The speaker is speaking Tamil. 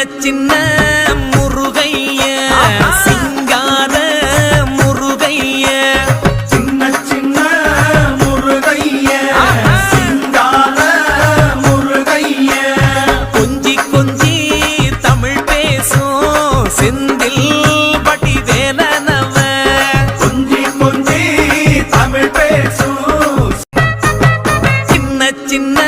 சின்ன முருகைய சிங்கார முருகைய. சின்ன சின்ன முருகைய சிங்கார முருகைய. கொஞ்சி கொஞ்சி தமிழ் பேசும் செந்தில் பட்டி தேனவ கொஞ்சி கொஞ்சி சின்ன சின்ன